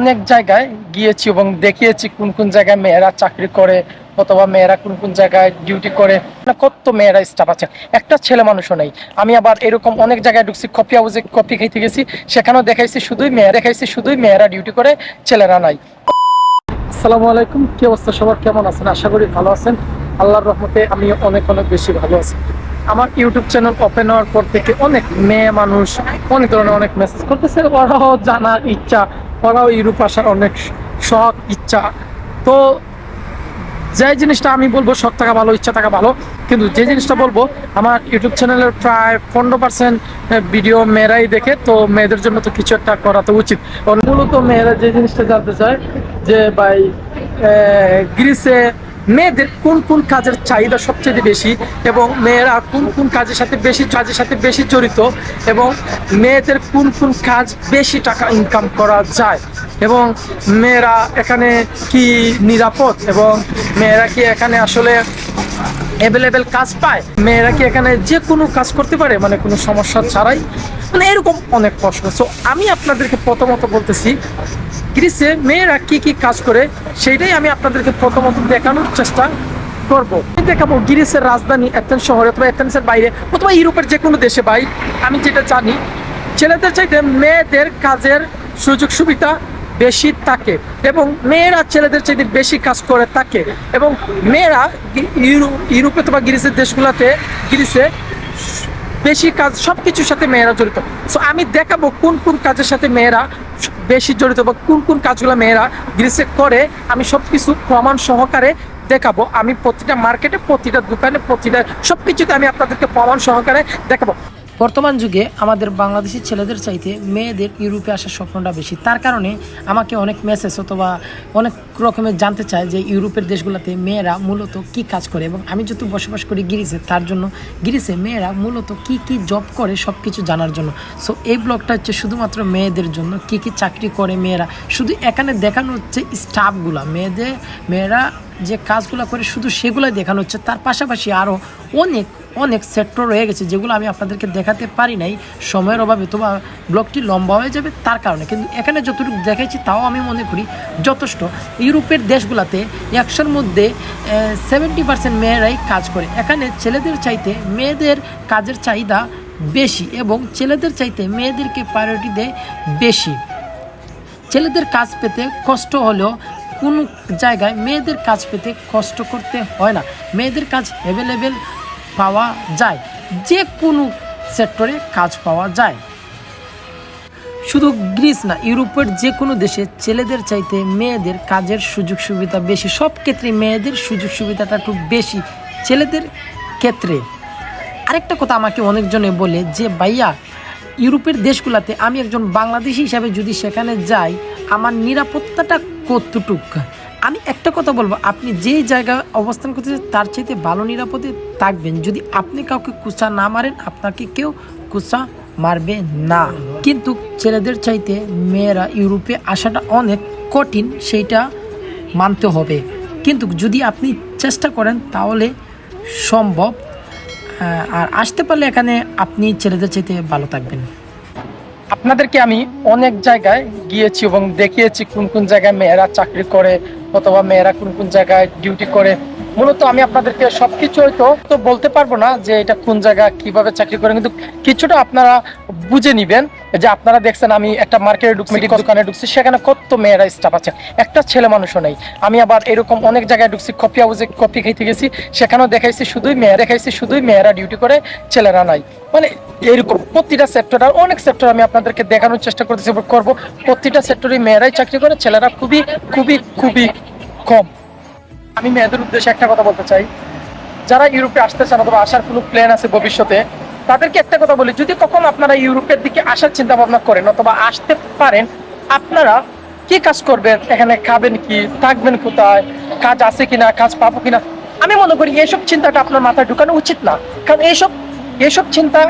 অনেক জায়গায় গিয়েছি এবং দেখিয়েছি কোন কোন জায়গায় মেয়েরা চাকরি করে অথবা মেয়েরা কোন কোন জায়গায় ডিউটি করে। মানে কত মেয়েরা স্টাফ আছে। একটা ছেলে মানুষও নেই। আমি আবার এরকম অনেক জায়গায় ঢুকছি কফি হাউসে কফি খাইতে গেছি, সেখানেও দেখাইছি শুধুই মেয়েরা দেখাইছি, শুধুই মেয়েরা ডিউটি করে, ছেলেরা নাই। আসসালামু আলাইকুম, কি অবস্থা সবার? কেমন আছেন? আশা করি ভালো আছেন। আল্লাহর রহমতে আমি অনেক অনেক বেশি ভালো আছি। আমার ইউটিউব চ্যানেল ওপেন হওয়ার পর থেকে অনেক মেয়ে মানুষ, অনেক ধরনের অনেক মেসেজ করতেছে। ওরাও জানার ইচ্ছা ওরাও ইউরোপ আসার অনেক শখ ইচ্ছা। তো যে জিনিসটা আমি বলব শখ থাকা ভালো, ইচ্ছা থাকা ভালো, কিন্তু যে জিনিসটা বলব, আমার ইউটিউব চ্যানেলের প্রায় পনেরো পার্সেন্ট ভিডিও মেয়েরাই দেখে, তো মেয়েদের জন্য তো কিছু একটা করা তো উচিত। মূলত মেয়েরা যে জিনিসটা জানতে চায়, যে ভাই গ্রিসে মেয়েদের কোন কোন কাজের চাহিদা সবচেয়ে বেশি এবং মেয়েরা কোন কোন কাজের সাথে বেশি, কাজের সাথে বেশি জড়িত এবং মেয়েদের কোন কোন কাজ বেশি টাকা ইনকাম করা যায়? এবং মেয়েরা এখানে কি নিরাপদ এবং মেয়েরা কি এখানে আসলে অ্যাভেলেবেল কাজ পায়। মেয়েরা কি এখানে যে কোনো কাজ করতে পারে? মানে কোনো সমস্যা ছাড়াই? মানে এরকম অনেক প্রশ্ন। সো আমি আপনাদেরকে প্রথমত বলতেছি, গ্রিসে মেয়েরা কি কি কাজ করে, সেইটাই আমি আপনাদেরকে প্রথমত দেখানোর চেষ্টা করব। আমি দেখাবো গ্রিসের রাজধানী এথেন্স শহরে অথবা এথেন্সের বাইরে, অথবা ইউরোপের যে কোনো দেশে ভাই। আমি যেটা জানি, ছেলেদের চাইতে মেয়েদের কাজের সুযোগ সুবিধা বেশি থাকে এবং মেয়েরা, ছেলেদের চাইতে বেশি কাজ করে থাকে এবং মেয়েরা ইউরোপে অথবা গ্রিসের দেশগুলোতে, গ্রিসে বেশি কাজ সব কিছুর সাথে মেয়েরা জড়িত। সো আমি দেখাবো কোন কোন কাজের সাথে মেয়েরা বেশি জড়িত বা কোন কোন কাজগুলো মেয়েরা গ্রিসে করে। আমি সব কিছু প্রমাণ সহকারে দেখাবো। আমি প্রতিটা মার্কেটে, প্রতিটা দোকানে, প্রতিটা সব কিছুতে আমি আপনাদেরকে প্রমাণ সহকারে দেখাবো। বর্তমান যুগে আমাদের বাংলাদেশি ছেলেদের চাইতে মেয়েদের ইউরোপে আসার স্বপ্নটা বেশি। তার কারণে আমাকে অনেক মেসেজ অথবা অনেক রকমের জানতে চায় যে ইউরোপের দেশগুলোতে মেয়েরা মূলত কি কাজ করে এবং আমি যেহেতু বসবাস করি গিরিসে, তার জন্য গিরিসে মেয়েরা মূলত কি কি জব করে সব কিছু জানার জন্য। সো এই ব্লগটা হচ্ছে শুধুমাত্র মেয়েদের জন্য। কি কি চাকরি করে মেয়েরা? শুধু এখানে দেখানো হচ্ছে স্টাফগুলা মেয়েদের, মেয়েরা যে কাজগুলো করে শুধু সেগুলোই দেখানো হচ্ছে। তার পাশাপাশি আরও অনেক অনেক সেক্টর রয়ে গেছে যেগুলো আমি আপনাদেরকে দেখাতে পারি নাই। সময়ের অভাবে তো ব্লগটি লম্বা হয়ে যাবে তার কারণে। কিন্তু এখানে যতটুকু দেখেছি তাও আমি মনে করি যথেষ্ট। ইউরোপের দেশগুলোতে একশোর মধ্যে সেভেন্টি পার্সেন্ট মেয়েরাই কাজ করে। এখানে ছেলেদের চাইতে মেয়েদের কাজের চাহিদা বেশি এবং ছেলেদের চাইতে মেয়েদেরকে প্রায়োরিটি দেয় বেশি। ছেলেদের কাজ পেতে কষ্ট হলেও কোনো জায়গায় মেয়েদের কাজ পেতে কষ্ট করতে হয় না। মেয়েদের কাজ অ্যাভেলেবেল পাওয়া যায়। যে কোনো সেক্টরে কাজ পাওয়া যায়। শুধু গ্রিস না, ইউরোপের যে কোনো দেশে ছেলেদের চাইতে মেয়েদের কাজের সুযোগ সুবিধা বেশি। সব ক্ষেত্রে মেয়েদের সুযোগ সুবিধাটা একটু বেশি ছেলেদের ক্ষেত্রে। আরেকটা কথা আমাকে অনেকজনে বলে যে, ভাইয়া, ইউরোপের দেশগুলোতে আমি একজন বাংলাদেশি হিসাবে যদি সেখানে যাই, আমার নিরাপত্তাটা কতটুক? আমি একটা কথা বলব, আপনি যেই জায়গায় অবস্থান করতেছেন, তার চাইতে ভালো নিরাপদে থাকবেন। যদি আপনি কাউকে কুচা না মারেন, আপনাকে কেউ কুচা মারবে না। কিন্তু ছেলেদের চাইতে মেয়েরা ইউরোপে আসাটা অনেক কঠিন, সেইটা মানতে হবে। কিন্তু যদি আপনি চেষ্টা করেন, তাহলে সম্ভব। আর আসতে পারলে এখানে আপনি ছেলেদের চাইতে ভালো থাকবেন। আপনাদেরকে আমি অনেক জায়গায় গিয়েছি এবং দেখিয়েছি কোন কোন জায়গায় মেয়েরা চাকরি করে অথবা মেয়েরা কোন কোন জায়গায় ডিউটি করে। মূলত আমি আপনাদেরকে সবকিছু হয়তো তো বলতে পারব না যে এটা কোন জায়গায় কীভাবে চাকরি করে কিন্তু কিছুটা আপনারা বুঝে নিবেন যে আপনারা দেখছেন আমি একটা মার্কেটে ঢুকছি দোকানে ঢুকছি সেখানে কত মেয়েরা স্টাফ আছে। একটা ছেলে মানুষও নেই। আমি আবার এরকম অনেক জায়গায় ঢুকছি কফি হাউসে কফি খাইতে গেছি সেখানেও দেখাইছি শুধুই মেয়ে দেখাইছি শুধুই মেয়েরা ডিউটি করে ছেলেরা নাই। মানে এরকম প্রতিটা সেক্টর আর অনেক সেক্টর আমি আপনাদেরকে দেখানোর চেষ্টা করতেছি করব। প্রতিটা সেক্টরে মেয়েরাই চাকরি করে ছেলেরা খুবই খুবই খুবই কম আমি মেয়েদের উদ্দেশ্যে একটা কথা বলতে চাই। যারা ইউরোপে আসতে চান অথবা আসার কোনো প্ল্যান আছে ভবিষ্যতে, তাদেরকে একটা কথা বলি। যদি কখন আপনারা ইউরোপের দিকে আসার চিন্তা ভাবনা করেন অথবা আসতে পারেন, আপনারা কি কাজ করবেন? এখানে খাবেন কি? থাকবেন কোথায়? কাজ আছে কিনা? কাজ পাবো কিনা? আমি মনে করি এইসব চিন্তাটা আপনার মাথায় ঢুকানো উচিত না। কারণ এইসব এইসব চিন্তা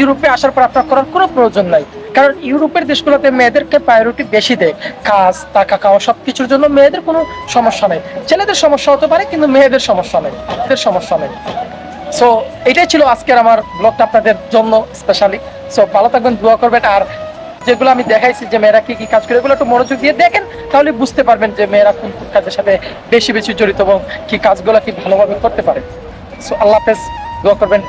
ইউরোপে আসার পর আপনার করার কোনো প্রয়োজন নাই। কারণ ইউরোপের দেশগুলোতে মেয়েদেরকে প্রায়োরিটি বেশি দেয়। কাজ, টাকা খাওয়া সব কিছুর জন্য মেয়েদের কোনো সমস্যা নেই। ছেলেদের সমস্যা হতে পারে, কিন্তু মেয়েদের সমস্যা নেই। মেয়েদের সমস্যা নেই। সো এটাই ছিল আজকের আমার ব্লগটা আপনাদের জন্য স্পেশালি সো ভালো থাকবেন, দোয়া করবেন। আর যেগুলো আমি দেখাইছি যে মেয়েরা কি কি কাজ করে, এগুলো একটু মনোযোগ দিয়ে দেখেন, তাহলে বুঝতে পারবেন যে মেয়েরা কোন কাজের সাথে বেশি বেশি জড়িত এবং কি কাজগুলো কি ভালোভাবে করতে পারে। সো আল্লাহ হাফেজ, দোয়া করবেন।